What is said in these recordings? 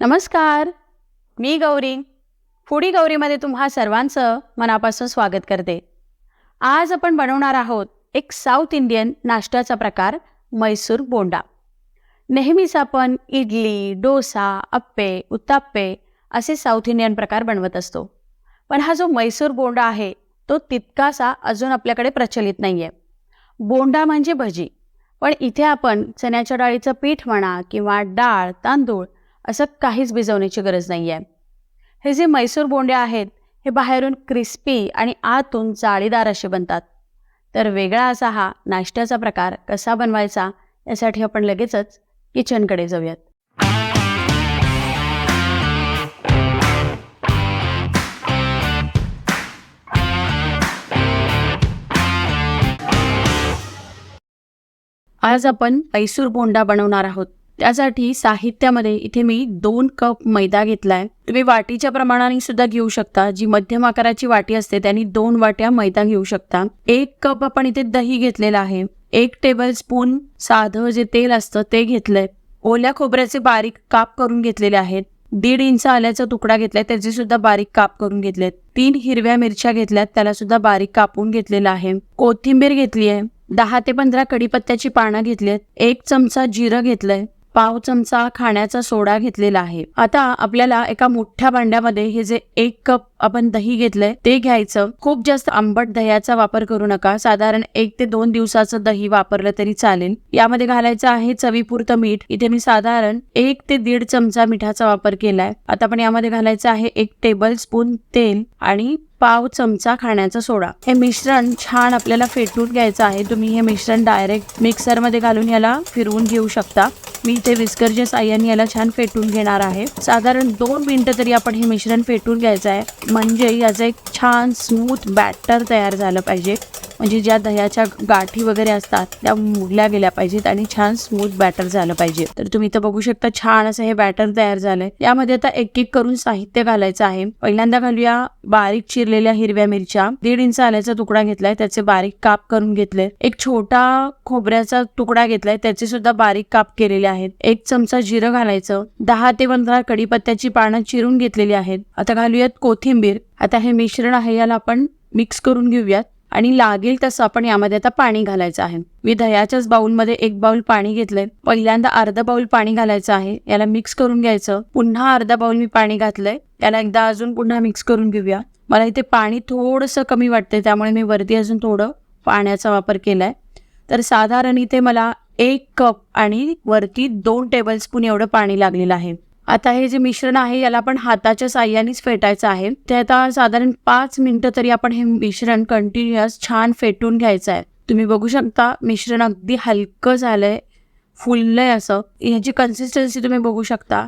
नमस्कार. मी गौरी. फुडी गौरीमध्ये तुम्हा सर्वांचं मनापासून स्वागत करते. आज आपण बनवणार आहोत एक साऊथ इंडियन नाश्त्याचा प्रकार मैसूर बोंडा. नेहमीच आपण इडली डोसा अप्पे उत्ताप्पे असे साऊथ इंडियन प्रकार बनवत असतो. पण हा जो मैसूर बोंडा आहे तो तितकासा अजून आपल्याकडे प्रचलित नाही आहे बोंडा म्हणजे भजी. पण इथे आपण चण्याच्या डाळीचं पीठ म्हणा किंवा डाळ तांदूळ असं काहीच भिजवण्याची गरज नाही आहे हे जे मैसूर बोंडे आहेत हे बाहेरून क्रिस्पी आणि आतून जाळीदार असे बनतात. तर वेगळा असा हा नाश्त्याचा प्रकार कसा बनवायचा यासाठी आपण लगेचच किचनकडे जाऊयात. आज आपण मैसूर बोंडा बनवणार आहोत. त्यासाठी साहित्यामध्ये इथे मी दोन कप मैदा घेतला आहे तुम्ही वाटीच्या प्रमाणाने सुद्धा घेऊ शकता. जी मध्यम आकाराची वाटी असते त्यांनी दोन वाट्या मैदा घेऊ शकता. एक कप आपण इथे दही घेतलेला आहे. एक टेबल स्पून साधं जे तेल असतं ते घेतलंय. ओल्या खोबऱ्याचे बारीक काप करून घेतलेले आहेत. दीड इंच आल्याचा तुकडा घेतलाय त्याचे सुद्धा बारीक काप करून घेतलेत. तीन हिरव्या मिरच्या घेतल्यात त्याला सुद्धा बारीक कापून घेतलेला आहे. कोथिंबीर घेतली आहे दहा ते पंधरा कडीपत्त्याची पानं घेतली आहेत एक चमचा जिरं घेतलंय. पाव चमचा खाण्याचा सोडा घेतलेला आहे. आता आपल्याला एका मोठ्या भांड्यामध्ये हे जे एक कप आपण दही घेतलंय ते घ्यायचं. खूप जास्त आंबट दह्याचा वापर करू नका. साधारण एक ते दोन दिवसाचं दही वापरलं तरी चालेल. यामध्ये घालायचं आहे चवीपुरतं मीठ. इथे मी साधारण एक ते दीड चमचा मिठाचा वापर केलाय. आता आपण यामध्ये घालायचं आहे एक टेबल स्पून तेल आणि पाव चमचा खाण्याचा सोडा. हे मिश्रण छान आपल्याला फेटून घ्यायचं आहे. तुम्ही हे मिश्रण डायरेक्ट मिक्सरमध्ये घालून याला फिरवून घेऊ शकता. मी इथे विस्करच्या साह्याने याला छान फेटून घेणार आहे. साधारण दोन मिनिटं तरी आपण हे मिश्रण फेटून घ्यायचं आहे. म्हणजे याचं एक छान स्मूथ बॅटर तयार झालं पाहिजे. म्हणजे ज्या दह्याच्या गाठी वगैरे असतात त्या मुरल्या गेल्या पाहिजेत आणि छान स्मूथ बॅटर झालं पाहिजे. तर तुम्ही इथं बघू शकता छान असं हे बॅटर तयार झालंय. यामध्ये आता एक एक करून साहित्य घालायचं आहे. पहिल्यांदा घालूया बारीक चिरलेल्या हिरव्या मिरच्या. दीड इंच आल्याचा तुकडा घेतलाय त्याचे बारीक काप करून घेतले एक छोटा खोबऱ्याचा तुकडा घेतलाय त्याचे सुद्धा बारीक काप केलेले आहेत. एक चमचा जिरं घालायचं. दहा ते पंधरा कडीपत्त्याची पानं चिरून घेतलेली आहेत. आता घालूयात कोथिंबीर. आता हे मिश्रण आहे याला आपण मिक्स करून घेऊयात. आणि लागेल तसं आपण यामध्ये आता पाणी घालायचं आहे. मी दह्याच्याच बाउलमध्ये एक बाउल पाणी घेतलंय. पहिल्यांदा अर्धा बाउल पाणी घालायचं आहे. याला मिक्स करून घ्यायचं. पुन्हा अर्धा बाउल मी पाणी घातलंय. याला एकदा अजून पुन्हा मिक्स करून घेऊया. मला इथे पाणी थोडंसं कमी वाटतंय त्यामुळे मी वरती अजून थोडं पाण्याचा वापर केलाय. तर साधारण इथे मला एक कप आणि वरती दोन टेबलस्पून एवढं पाणी लागलेलं आहे. आता हे जे मिश्रण आहे याला आपण हाताच्या साह्यानेच फेटायचं आहे. ते आता साधारण पाच मिनिटं तरी आपण हे मिश्रण कंटिन्युअस छान फेटून घ्यायचं आहे. तुम्ही बघू शकता मिश्रण अगदी हलकं झालंय फुललंय असं. ह्याची कन्सिस्टन्सी तुम्ही बघू शकता.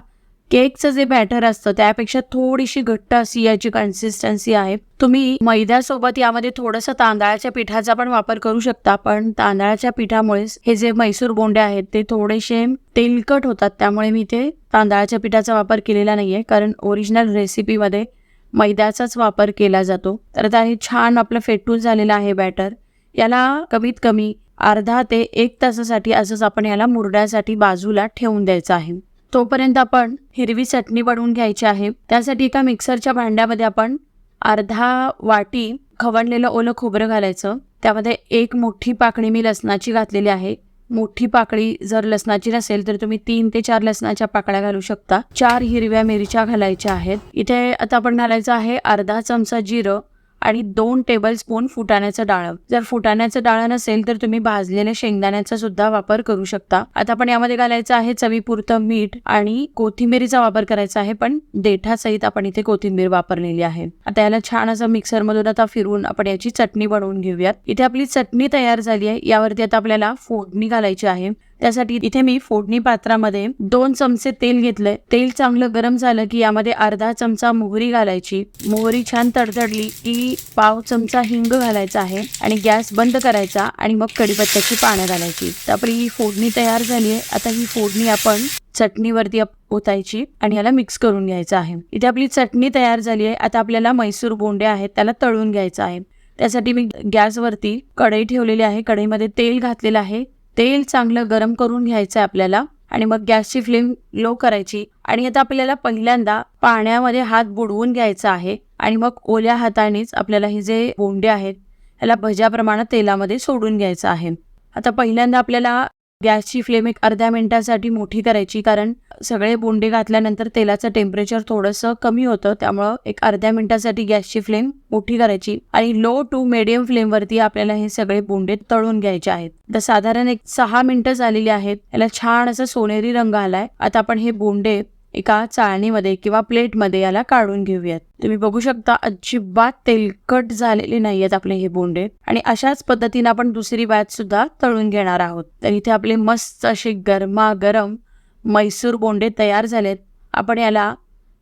केकचं जे बॅटर असतं त्यापेक्षा थोडीशी घट्ट अशी याची कन्सिस्टन्सी आहे. तुम्ही मैद्यासोबत यामध्ये थोडंसं तांदळाच्या पिठाचा पण वापर करू शकता पण तांदळाच्या पिठामुळे हे जे मैसूर बोंडे आहेत ते थोडेसे तेलकट होतात. त्यामुळे मी ते तांदळाच्या पिठाचा वापर केलेला नाही आहे कारण ओरिजिनल रेसिपीमध्ये मैद्याचाच वापर केला जातो. तर आता हे छान आपलं फेटून झालेलं आहे बॅटर याला कमीत कमी अर्धा ते एक तासासाठी असंच आपण याला मुरड्यासाठी बाजूला ठेवून द्यायचं आहे. तोपर्यंत आपण हिरवी चटणी बनवून घ्यायची आहे. त्यासाठी एका मिक्सरच्या भांड्यामध्ये आपण अर्धा वाटी खवणलेलं ओलं खोबरं घालायचं. त्यामध्ये एक मोठी पाकळी मी लसणाची घातलेली आहे. मोठी पाकळी जर लसणाची नसेल तर तुम्ही तीन ते चार लसणाच्या पाकळ्या घालू शकता. चार हिरव्या मिरच्या घालायच्या आहेत. इथे आता आपण घालायचं आहे अर्धा चमचा जिरं आणि दोन टेबल स्पून फुटाण्याचं डाळ. जर फुटाण्याचं डाळ नसेल तर तुम्ही भाजलेल्या शेंगदाण्याचा सुद्धा वापर करू शकता. आता आपण यामध्ये घालायचं आहे चवीपुरतं मीठ आणि कोथिंबीरीचा वापर करायचा आहे पण देठासहित आपण इथे कोथिंबीर वापरलेली आहे. आता याला छान असं मिक्सर मधून आता फिरून आपण याची चटणी बनवून घेऊयात. इथे आपली चटणी तयार झाली आहे. यावरती आता आपल्याला फोडणी घालायची आहे. त्यासाठी इथे मी फोडणी पात्रामध्ये दोन चमचे तेल घेतलंय. तेल चांगलं गरम झालं की यामध्ये अर्धा चमचा मोहरी घालायची. मोहरी छान तडतडली की पाव चमचा हिंग घालायचा आहे आणि गॅस बंद करायचा आणि मग कढीपत्त्याची पानं घालायची. तर आपली ही फोडणी तयार झाली आहे. आता ही फोडणी आपण चटणीवरती ओतायची आणि याला मिक्स करून घ्यायचं आहे. इथे आपली चटणी तयार झाली आहे. आता आपल्याला मैसूर बोंडे आहेत त्याला तळून घ्यायचं आहे. त्यासाठी मी गॅसवरती कढई ठेवलेली आहे. कढईमध्ये तेल घातलेलं आहे. तेल चांगलं गरम करून घ्यायचं आहे आपल्याला आणि मग गॅसची फ्लेम लो करायची. आणि आता आपल्याला पहिल्यांदा पाण्यामध्ये हात बुडवून घ्यायचा आहे आणि मग ओल्या हातानेच आपल्याला हे जे बोंडे आहेत याला भज्याप्रमाणे तेलामध्ये सोडून घ्यायचं आहे. आता पहिल्यांदा आपल्याला गॅसची फ्लेम एक अर्ध्या मिनिटासाठी मोठी करायची कारण सगळे बोंडे घातल्यानंतर तेलाचं टेम्परेचर थोडंसं कमी होतं त्यामुळं एक अर्ध्या मिनिटासाठी गॅसची फ्लेम मोठी करायची आणि लो टू मिडियम फ्लेमवरती आपल्याला हे सगळे बोंडे तळून घ्यायचे आहेत. तर साधारण एक सहा मिनिटं झालेली आहेत याला छान असं सोनेरी रंग आलाय. आता आपण हे बोंडे एका चाळणीमध्ये किंवा प्लेटमध्ये याला काढून घेऊयात. तुम्ही बघू शकता अजिबात तेलकट झालेले नाही आहेत आपले हे बोंडे. आणि अशाच पद्धतीने आपण दुसरी बॅच सुद्धा तळून घेणार आहोत. तर इथे आपले मस्त असे गरमागरम मैसूर बोंडे तयार झालेत. आपण याला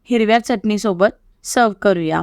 हिरव्या चटणीसोबत सर्व करूया.